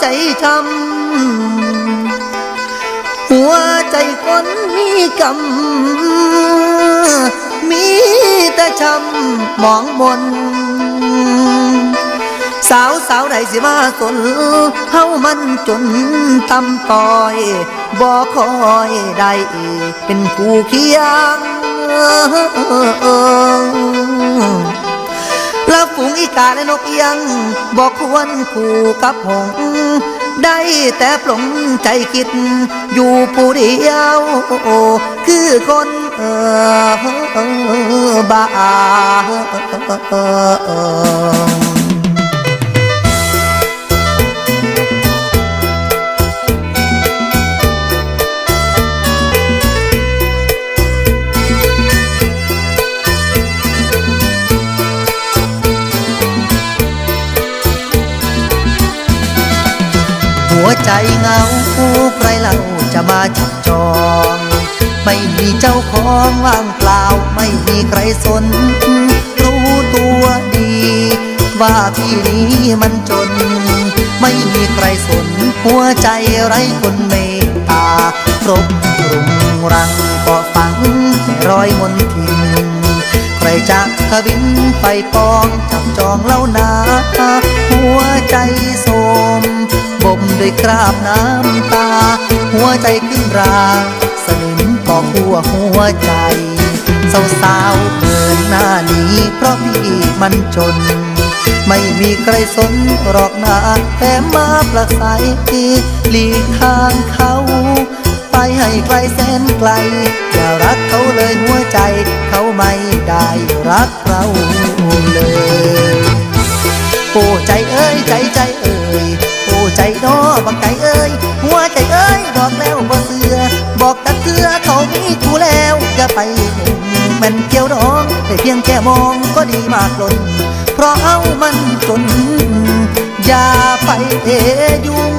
หัวใจช้ำหัวใจคนมีกรรมมีแต่ช้ำมองมนสาวสาวใดสิมาสนเฮามันจนตำต้อยบ่คอยได้เป็นคู่เคียงแล้วฝูงอีกาและนกเอียงบอกควรคู่กับหง ได้แต่ปลงใจคิด อยู่ผู้เดียว คือคนเออบ้า ใจเงาผู้ใครเล่าจะมาจับจอง ไม่มีเจ้าของว่างเปล่า ไม่มีใครสน รู้ตัวดี ว่าพี่นี้มันจน ไม่มีใครสน หัวใจไร้คนเมตตาครบกรุงรังก็ฝังรอยมนทินใครจะทวินไปปองจับจองเล่านาหัวใจ มด้วยคราบน้ำตา หัวใจขึ้นราสนิมปอกหัวหัวใจสาวสาวเกินหน้านี้ เพราะพี่มันจน ไม่มีใครสนหรอกนาแต่มาปลักใสหลีกทางเขา ไปให้ไกลแสนไกลอย่ารักเขาเลยหัวใจ เขาไม่ได้รักเราเลยโอ้ใจเอ้ยใจใจเอ้ย ใจน้อบักไก่เอ้ยหัวใจเอ้ยบอกแล้วบ่เสือบอกตักเสือเขามีกูแล้วอย่าไปมันเกี่ยวดองแต่เพียงแค่มองก็ดีมากล้นเพราะเอามันจนอย่าไปเอยุ่ง